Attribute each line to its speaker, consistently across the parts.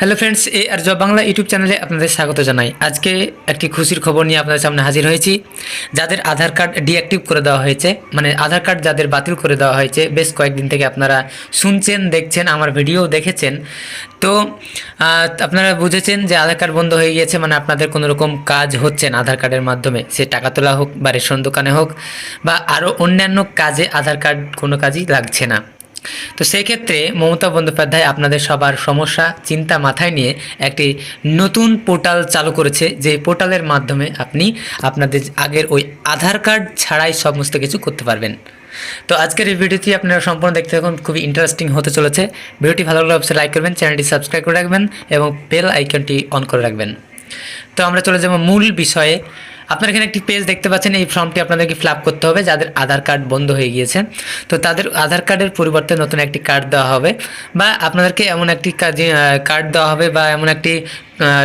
Speaker 1: Hello friends A R job Bangla YouTube চ্যানেলে আপনাদের স্বাগত জানাই। আজকে একটি খুশির খবর নিয়ে আপনাদের সামনে হাজির হয়েছি। যাদের আধার কার্ড ডিঅ্যাক্টিভ করে দেওয়া হয়েছে মানে আধার কার্ড যাদের বাতিল করে দেওয়া হয়েছে, বেশ কয়েকদিন থেকে আপনারা শুনছেন, দেখছেন, আমার ভিডিও দেখেছেন। তো আপনারা বুঝেছেন যে আধার কার্ড বন্ধ হয়ে গিয়েছে মানে আপনাদের কোনো রকম কাজ হচ্ছে না আধার কার্ডের মাধ্যমে। সে টাকা তোলা হোক বা রেশন দোকানে হোক বা আরও অন্যান্য কাজে আধার কার্ড কোনো কাজই লাগছে না। তো সেই ক্ষেত্রে মমতা বন্দ্যোপাধ্যায় আপনাদের সবার সমস্যা, চিন্তা মাথায় নিয়ে একটি নতুন পোর্টাল চালু করেছে। যে পোর্টালের মাধ্যমে আপনি আপনাদের আগের ওই আধার কার্ড ছাড়াই সমস্ত কিছু করতে পারবেন। তো আজকের এই ভিডিওটি আপনারা সম্পূর্ণ দেখতে থাকুন, খুবই ইন্টারেস্টিং হতে চলেছে। ভিডিওটি ভালো লাগলে অবশ্যই লাইক করবেন, চ্যানেলটি সাবস্ক্রাইব করে রাখবেন এবং বেল আইকনটি অন করে রাখবেন। তো আমরা চলে যাব মূল বিষয়ে। আপনারা এখানে একটি পেজ দেখতে পাচ্ছেন, এই ফর্মটি আপনাদেরকে ফিল করতে হবে, যাদের আধার কার্ড বন্ধ হয়ে গিয়েছে। তো তাদের আধার কার্ডের পরিবর্তে নতুন একটি কার্ড দেওয়া হবে বা আপনাদেরকে এমন একটি কাজে কার্ড দেওয়া হবে বা এমন একটি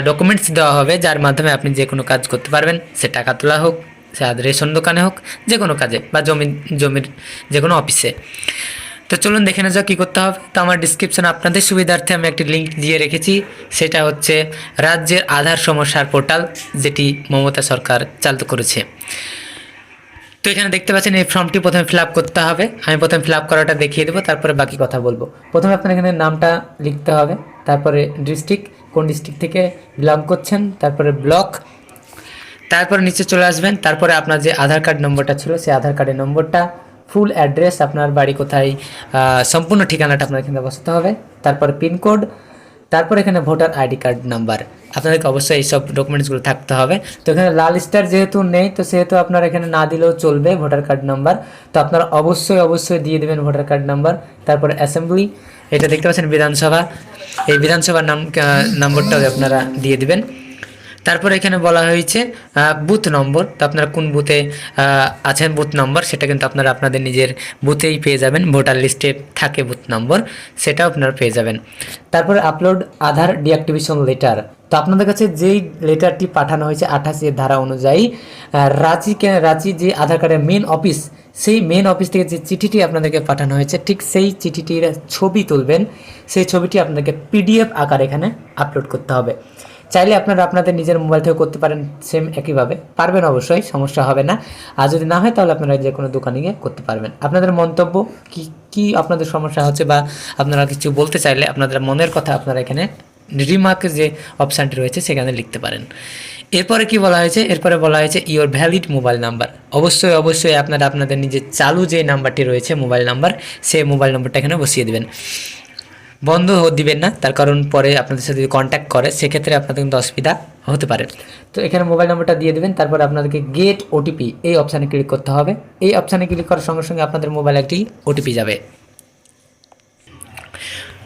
Speaker 1: ডকুমেন্টস দেওয়া হবে যার মাধ্যমে আপনি যে কোনো কাজ করতে পারবেন। সে টাকা তোলা হোক, সে রেশন দোকানে হোক, যে কোনো কাজে বা জমি জমির যে কোনো অফিসে তো চলুন দেখে নেওয়া যাক কী করতে হবে। তো আমার ডিসক্রিপশনে আপনাদের সুবিধার্থে আমি একটি লিঙ্ক দিয়ে রেখেছি। সেটা হচ্ছে রাজ্যের আধার সমস্যার পোর্টাল যেটি মমতা সরকার চালু করেছে। তো এখানে দেখতে পাচ্ছেন এই ফর্মটি প্রথমে ফিল করতে হবে। আমি প্রথমে ফিল করাটা দেখিয়ে দেবো, তারপরে বাকি কথা বলব। প্রথমে আপনার এখানে নামটা লিখতে হবে, তারপরে ডিস্ট্রিক্ট কোন ডিস্ট্রিক্ট থেকে বিলং করছেন, তারপরে ব্লক তারপরে নিচে চলে আসবেন, তারপরে আপনার যে আধার কার্ড নম্বরটা ছিল, সেই আধার কার্ডের নম্বরটা ফুল অ্যাড্রেস আপনার বাড়ি কোথায় সম্পূর্ণ ঠিকানাটা আপনার এখানে বসাতে হবে। তারপরে পিনকোড তারপর এখানে ভোটার আইডি কার্ড নাম্বার আপনাদেরকে অবশ্যই এইসব ডকুমেন্টসগুলো থাকতে হবে। তো এখানে লাল স্টার যেহেতু নেই, তো সেহেতু আপনার এখানে না দিলেও চলবে ভোটার কার্ড নাম্বার তো আপনারা অবশ্যই অবশ্যই দিয়ে দেবেন ভোটার কার্ড নাম্বার তারপরে অ্যাসেম্বলি এটা দেখতে পাচ্ছেন বিধানসভা। এই বিধানসভার নাম নম্বরটাও আপনারা দিয়ে দিবেন। তারপর এখানে বলা হয়েছে বুথ নম্বর। তো আপনারা কোন বুথে আছেন বুথ নম্বর, সেটা কিন্তু আপনারা আপনাদের নিজের বুথেই পেয়ে যাবেন। ভোটার লিস্টে থাকে বুথ নম্বর, সেটাও আপনারা পেয়ে যাবেন। তারপরে আপলোড আধার ডিঅ্যাক্টিভেশন লেটার। তো আপনাদের কাছে যেই লেটারটি পাঠানো হয়েছে আঠাশি ধারা অনুযায়ী রাঁচি রাঁচি যে আধার কার্ডের মেন অফিস সেই মেন অফিস থেকে যে চিঠিটি আপনাদেরকে পাঠানো হয়েছে, ঠিক সেই চিঠিটির ছবি তুলবেন। সেই ছবিটি আপনাদেরকে পিডিএফ আকার এখানে আপলোড করতে হবে। চাইলে আপনারা আপনাদের নিজের মোবাইল থেকে করতে পারেন সেম একইভাবে। পারবেন অবশ্যই, সমস্যা হবে না। আর যদি না হয়, তাহলে আপনারা যে কোনো দোকানে গিয়ে করতে পারবেন। আপনাদের মন্তব্য কি কি আপনাদের সমস্যা হচ্ছে বা আপনারা কিছু বলতে চাইলে আপনাদের মনের কথা আপনারা এখানে রিমার্কের যে অপশানটি রয়েছে, সেখানে লিখতে পারেন। এরপরে কি বলা হয়েছে? এরপরে বলা হয়েছে ইওর ভ্যালিড মোবাইল নাম্বার অবশ্যই অবশ্যই আপনারা আপনাদের নিজের চালু যে নাম্বারটি রয়েছে মোবাইল নাম্বার সেই মোবাইল নাম্বারটা এখানে বসিয়ে দেবেন। বন্ধ দিবেন না, তার কারণ পরে আপনাদের সাথে যদি কন্ট্যাক্ট করে, সেক্ষেত্রে আপনাদের কিন্তু অসুবিধা হতে পারে। তো এখানে মোবাইল নাম্বারটা দিয়ে দেবেন, তারপর আপনাদেরকে গেট ওটিপি এই অপশানে ক্লিক করতে হবে। এই অপশানে ক্লিক করার সঙ্গে সঙ্গে আপনাদের মোবাইলে একটি ওটিপি যাবে।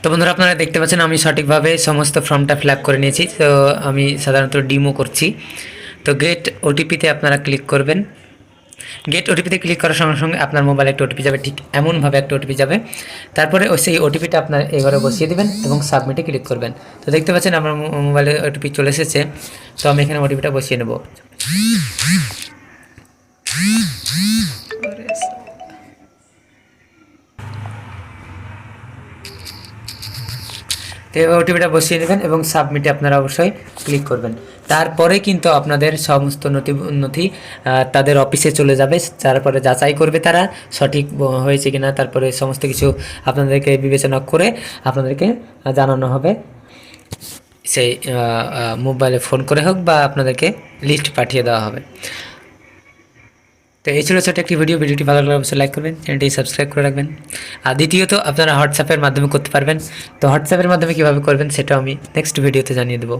Speaker 1: তো বন্ধুরা, আপনারা দেখতে পাচ্ছেন আমি সঠিকভাবে সমস্ত ফর্মটা ফিল করে নিয়েছি। তো আমি সাধারণত ডিমো করছি। তো গেট ওটিপিতে আপনারা ক্লিক করবেন। গেট ওটিপিতে ক্লিক করার সঙ্গে সঙ্গে আপনার মোবাইলে একটা ওটিপি যাবে। ঠিক এমনভাবে একটা ওটিপি যাবে। তারপরে ওই সেই ওটিপিটা আপনার এবারে বসিয়ে দেবেন এবং সাবমিটে ক্লিক করবেন। তো দেখতে পাচ্ছেন আমার মোবাইলে ওটিপি চলে এসেছে। তো আমি এখানে ওটিপিটা বসিয়ে নেব। তো ওটিপিটা বসিয়ে নেবেন এবং সাবমিটে আপনারা অবশ্যই ক্লিক করবেন। তারপরে কিন্তু আপনাদের সমস্ত নথি নথি তাদের অফিসে চলে যাবে। তারপরে যাচাই করবে তারা সঠিক হয়েছে কিনা। তারপরে সমস্ত কিছু আপনাদেরকে বিবেচনা করে আপনাদেরকে জানানো হবে। সেই মোবাইলে ফোন করে হোক বা আপনাদেরকে লিস্ট পাঠিয়ে দেওয়া হবে। তো এই ছিল ছোট একটি ভিডিও ভিডিওটি ভালো লাগলে অবশ্যই লাইক করবেন চ্যানেলটি সাবস্ক্রাইব করে রাখবেন। আর দ্বিতীয়ত, আপনারা হোয়াটসঅ্যাপের মাধ্যমে করতে পারবেন। তো হোয়াটসঅ্যাপের মাধ্যমে কীভাবে করবেন, সেটাও আমি নেক্সট ভিডিওতে জানিয়ে দেবো।